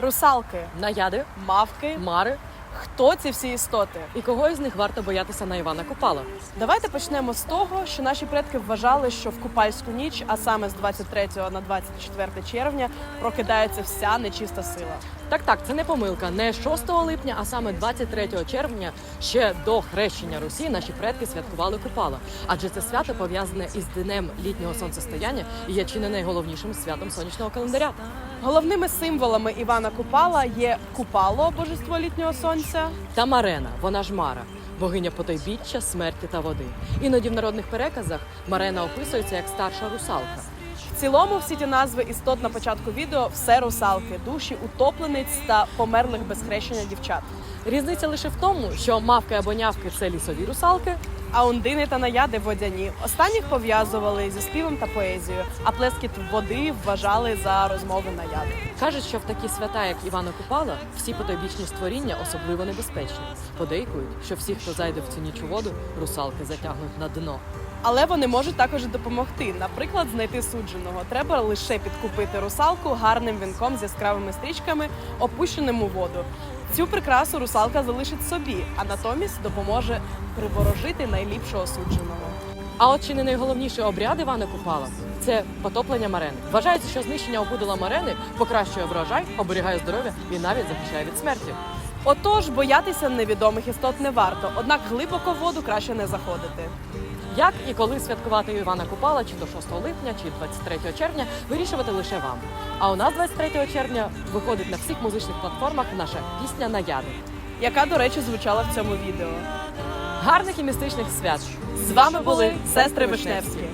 Русалки, Наяди, мавки. мари. Хто ці всі істоти? І кого із них варто боятися на Івана Купала? Давайте почнемо з того, що наші предки вважали, що в купальську ніч, а саме з 23 на 24 червня, прокидається вся нечиста сила. Так, так, це не помилка. Не 6 липня, а саме 23 червня, ще до хрещення Русі, наші предки святкували Купала. Адже це свято пов'язане із днем літнього сонцестояння і є чи не найголовнішим святом сонячного календаря. Головними символами Івана Купала є Купало, божество літнього сонця, Та Марена, вона ж Мара, богиня потойбіччя, смерті та води. Іноді в народних переказах Марена описується як старша русалка. В цілому всі ті назви істот на початку відео все русалки, душі утоплениць та померлих без хрещення дівчат. Різниця лише в тому, що мавки або нявки це лісові русалки, А ундини та наяди водяні. Останніх пов'язували зі співом та поезією, а плескіт води вважали за розмови наяди. Кажуть, що в такі свята, як Івана Купала, всі потойбічні створіння особливо небезпечні. Подейкують, що всі, хто зайде в цю ніч у воду, русалки затягнуть на дно. Але вони можуть також допомогти. Наприклад, знайти судженого. Треба лише підкупити русалку гарним вінком з яскравими стрічками, опущеним у воду. Цю прикрасу русалка залишить собі, а натомість допоможе приворожити найліпшого судженого. А от чи не найголовніший обряд Івана Купала це потоплення марени. Вважається, що знищення опудала марени покращує врожай, оберігає здоров'я і навіть захищає від смерті. Отож, боятися невідомих істот не варто, однак глибоко в воду краще не заходити. Як і коли святкувати Івана Купала, чи то 6 липня, чи 23 червня, вирішувати лише вам. А у нас 23 червня виходить на всіх музичних платформах наша пісня Наяди. Яка, до речі, звучала в цьому відео. Гарних і містичних свят! З вами були сестри Вишневські.